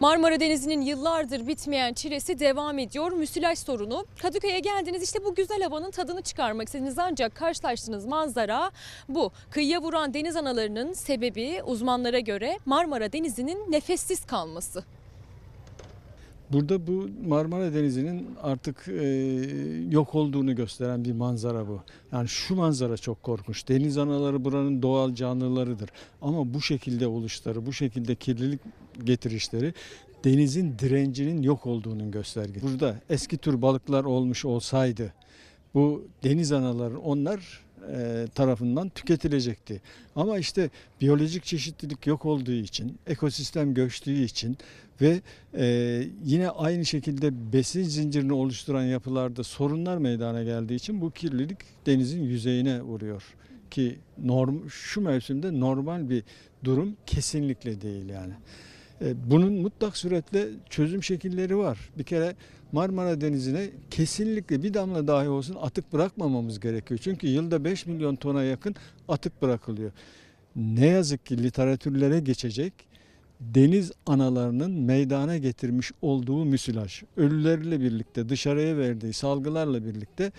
Marmara Denizi'nin yıllardır bitmeyen çilesi devam ediyor. Müsilaj sorunu. Kadıköy'e geldiniz işte bu güzel havanın tadını çıkarmak istediniz ancak karşılaştığınız manzara bu. Kıyıya vuran deniz analarının sebebi uzmanlara göre Marmara Denizi'nin nefessiz kalması. Burada bu Marmara Denizi'nin artık e, yok olduğunu gösteren bir manzara bu. Yani şu manzara çok korkunç. Deniz anaları buranın doğal canlılarıdır. Ama bu şekilde oluşları, bu şekilde kirlilik getirişleri denizin direncinin yok olduğunun göstergesi. Burada eski tür balıklar olmuş olsaydı bu deniz anaları onlar e, tarafından tüketilecekti. Ama işte biyolojik çeşitlilik yok olduğu için, ekosistem göçtüğü için ve e, yine aynı şekilde besin zincirini oluşturan yapılarda sorunlar meydana geldiği için bu kirlilik denizin yüzeyine vuruyor. Ki norm, şu mevsimde normal bir durum kesinlikle değil yani. E, Bunun mutlak suretle çözüm şekilleri var. Bir kere Marmara Denizi'ne kesinlikle bir damla dahi olsun atık bırakmamamız gerekiyor. Çünkü yılda 5 milyon tona yakın atık bırakılıyor. Ne yazık ki literatürlere geçecek deniz analarının meydana getirmiş olduğu müsilaj, ölüleriyle birlikte dışarıya verdiği salgılarla birlikte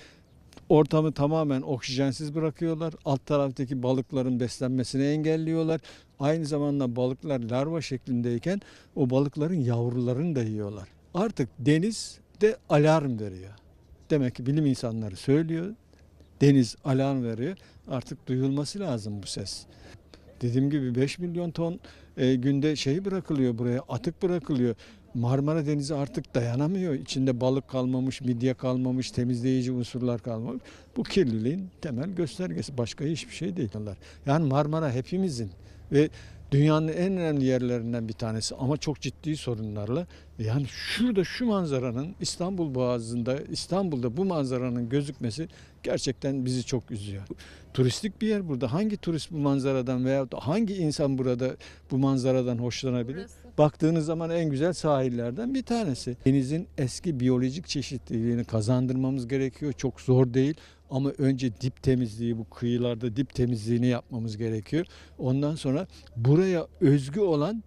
ortamı tamamen oksijensiz bırakıyorlar. Alt taraftaki balıkların beslenmesini engelliyorlar. Aynı zamanda balıklar larva şeklindeyken o balıkların yavrularını da yiyorlar. Artık deniz de alarm veriyor. Demek ki bilim insanları söylüyor. Deniz alarm veriyor. Artık duyulması lazım bu ses. Dediğim gibi 5 milyon ton e, günde şey bırakılıyor buraya, atık bırakılıyor. Marmara Denizi artık dayanamıyor. İçinde balık kalmamış, midye kalmamış, temizleyici unsurlar kalmamış. Bu kirliliğin temel göstergesi. Başka hiçbir şey değil. Yani Marmara hepimizin ve dünyanın en önemli yerlerinden bir tanesi ama çok ciddi sorunlarla. Yani şurada şu manzaranın İstanbul Boğazı'nda, İstanbul'da bu manzaranın gözükmesi gerçekten bizi çok üzüyor. Turistik bir yer burada. Hangi turist bu manzaradan veya hangi insan burada bu manzaradan hoşlanabilir? Baktığınız zaman en güzel sahillerden bir tanesi. Denizin eski biyolojik çeşitliliğini kazandırmamız gerekiyor. Çok zor değil ama önce dip temizliği bu kıyılarda dip temizliğini yapmamız gerekiyor. Ondan sonra buraya özgü olan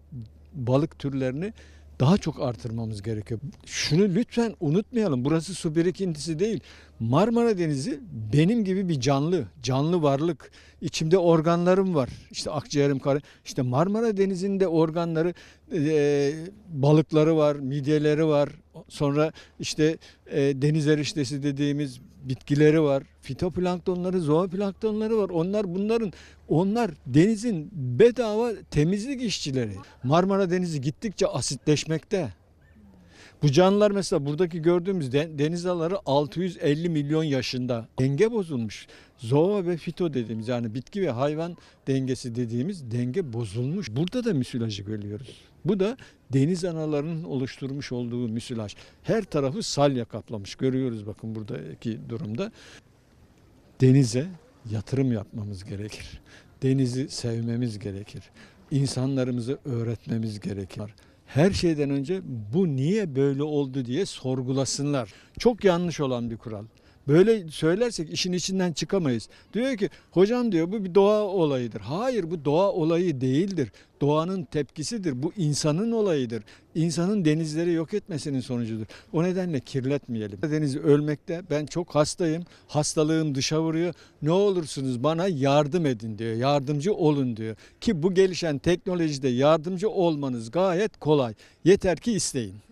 balık türlerini daha çok artırmamız gerekiyor. Şunu lütfen unutmayalım. Burası su birikintisi değil. Marmara Denizi benim gibi bir canlı, canlı varlık. İçimde organlarım var. İşte akciğerim, kar. İşte Marmara Denizi'nde organları, e, balıkları var, midyeleri var. Sonra işte e, deniz eriştesi dediğimiz bitkileri var. Fitoplanktonları, zooplanktonları var. Onlar bunların onlar denizin bedava temizlik işçileri. Marmara Denizi gittikçe asitleşmekte. Bu canlılar mesela buradaki gördüğümüz de- deniz anaları 650 milyon yaşında. Denge bozulmuş. Zoo ve fito dediğimiz yani bitki ve hayvan dengesi dediğimiz denge bozulmuş. Burada da müsilajı görüyoruz. Bu da deniz analarının oluşturmuş olduğu müsilaj. Her tarafı salya kaplamış. Görüyoruz bakın buradaki durumda. Denize yatırım yapmamız gerekir. Denizi sevmemiz gerekir. İnsanlarımızı öğretmemiz gerekir. Her şeyden önce bu niye böyle oldu diye sorgulasınlar. Çok yanlış olan bir kural. Böyle söylersek işin içinden çıkamayız. Diyor ki hocam diyor bu bir doğa olayıdır. Hayır bu doğa olayı değildir. Doğanın tepkisidir. Bu insanın olayıdır. İnsanın denizleri yok etmesinin sonucudur. O nedenle kirletmeyelim. Deniz ölmekte ben çok hastayım. Hastalığım dışa vuruyor. Ne olursunuz bana yardım edin diyor. Yardımcı olun diyor. Ki bu gelişen teknolojide yardımcı olmanız gayet kolay. Yeter ki isteyin.